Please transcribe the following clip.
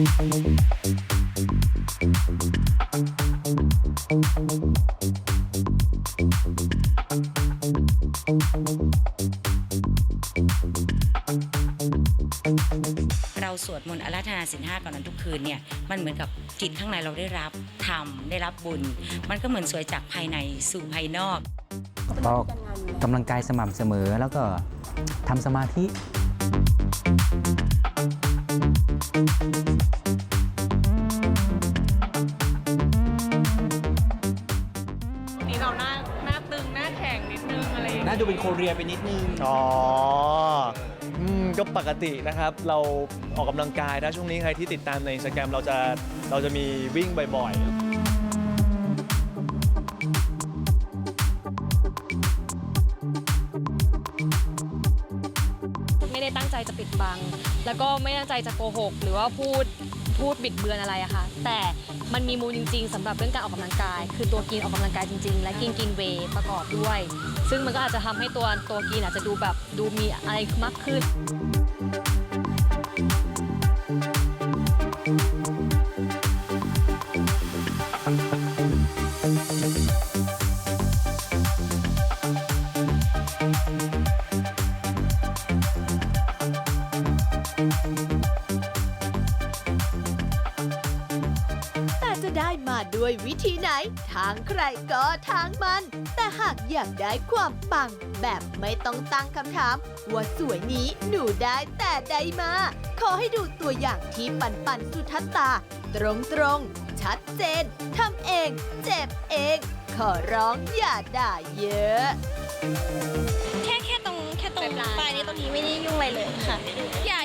เราสวดมนต์อาราธนาสินห้าก่อนนอนทุกคืนเนี่ยมันเหมือนกับจิตข้างในเราได้รับธรรมได้รับบุญ มันก็เหมือนสวยจากภายในสู่ภายนอกออกกำลังกายสม่ำเสมอแล้วก็ทำสมาธิ เราหน้าหน้าตึงหน้าแข็งนิดนึงอะไรอย่างเงี้ย น่าดูเป็นโคเรียไปนิดนึง อ๋ออืมก็ปกตินะครับ เราออกกำลังกายนะช่วงนี้ใครที่ติดตามในอินสตาแกรมเราจะเราจะมีวิ่งบ่อยๆไม่ได้ตั้งใจจะปิดบัง แล้วก็ไม่ตั้งใจจะโกหก หรือว่าพูด พูดบิดเบือนอะไรอะค่ะ แต่มันมีมูลจริง ๆสำหรับเรื่องการออกกำลังกาย คือตัวกินออกกำลังกายจริง ๆ และกินกินเวประกอบด้วย ซึ่งมันก็อาจจะทำให้ตัวตัวกินอาจจะดูแบบดูมีอะไรมากขึ้นแต่ จะได้มาด้วยวิธีไหน ทางใครก็ทางมัน แต่หากอยากได้ความปัง แบบไม่ต้องตั้งคำถาม ว่าสวยนี้หนูได้แต่ใดมา ขอให้ดูตัวอย่างที่ปันปันสุทัศตา ตรงตรงชัดเจนทำเอง เจ็บเอง ขอร้องอย่าด่าเยอะแค่แค่ตรงแค่ตรงปลายนี้ตรงนี้ไม่ได้ยุ่งอะไรเลยค่ะ อย่า